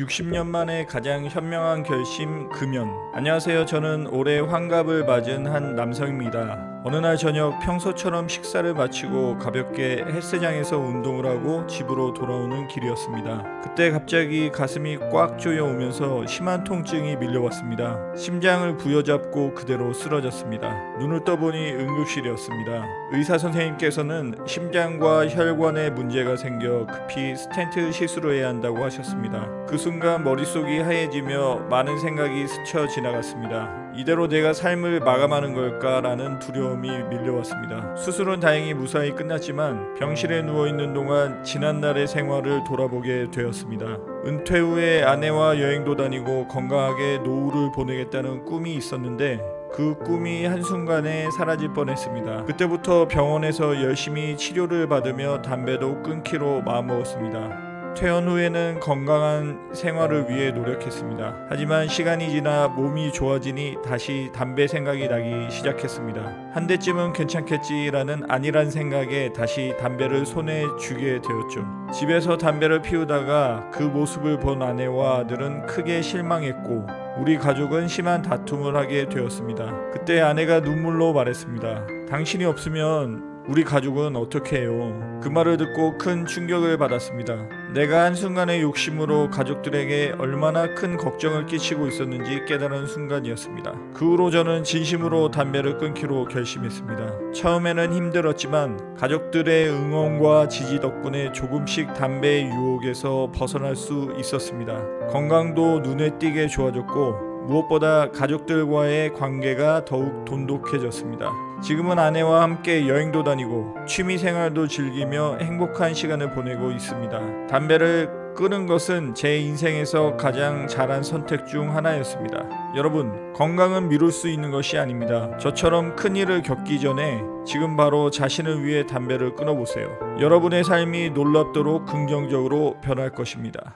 60년 만에 가장 현명한 결심 금연. 안녕하세요. 저는 올해 환갑을 맞은 한 남성입니다. 어느 날 저녁 평소처럼 식사를 마치고 가볍게 헬스장에서 운동을 하고 집으로 돌아오는 길이었습니다. 그때 갑자기 가슴이 꽉 조여 오면서 심한 통증이 밀려왔습니다. 심장을 부여잡고 그대로 쓰러졌습니다. 눈을 떠보니 응급실이었습니다. 의사 선생님께서는 심장과 혈관에 문제가 생겨 급히 스텐트 시술을 해야 한다고 하셨습니다. 그 순간 머릿속이 하얘지며 많은 생각이 스쳐 지나갔습니다. 이대로 내가 삶을 마감하는 걸까라는 두려움 이 밀려왔습니다. 수술은 다행히 무사히 끝났지만 병실에 누워 있는 동안 지난날의 생활을 돌아보게 되었습니다. 은퇴 후에 아내와 여행도 다니고 건강하게 노후를 보내겠다는 꿈이 있었는데 그 꿈이 한순간에 사라질 뻔했습니다. 그때부터 병원에서 열심히 치료를 받으며 담배도 끊기로 마음먹었습니다. 퇴원 후에는 건강한 생활을 위해 노력했습니다. 하지만 시간이 지나 몸이 좋아지니 다시 담배 생각이 나기 시작했습니다. 한 대쯤은 괜찮겠지라는 아니란 생각에 다시 담배를 손에 쥐게 되었죠. 집에서 담배를 피우다가 그 모습을 본 아내와 아들은 크게 실망했고 우리 가족은 심한 다툼을 하게 되었습니다. 그때 아내가 눈물로 말했습니다. 당신이 없으면 우리 가족은 어떻게 해요? 그 말을 듣고 큰 충격을 받았습니다. 내가 한순간의 욕심으로 가족들에게 얼마나 큰 걱정을 끼치고 있었는지 깨달은 순간이었습니다. 그 후로 저는 진심으로 담배를 끊기로 결심했습니다. 처음에는 힘들었지만 가족들의 응원과 지지 덕분에 조금씩 담배의 유혹에서 벗어날 수 있었습니다. 건강도 눈에 띄게 좋아졌고 무엇보다 가족들과의 관계가 더욱 돈독해졌습니다. 지금은 아내와 함께 여행도 다니고 취미 생활도 즐기며 행복한 시간을 보내고 있습니다. 담배를 끊은 것은 제 인생에서 가장 잘한 선택 중 하나였습니다. 여러분, 건강은 미룰 수 있는 것이 아닙니다. 저처럼 큰 일을 겪기 전에 지금 바로 자신을 위해 담배를 끊어보세요. 여러분의 삶이 놀랍도록 긍정적으로 변할 것입니다.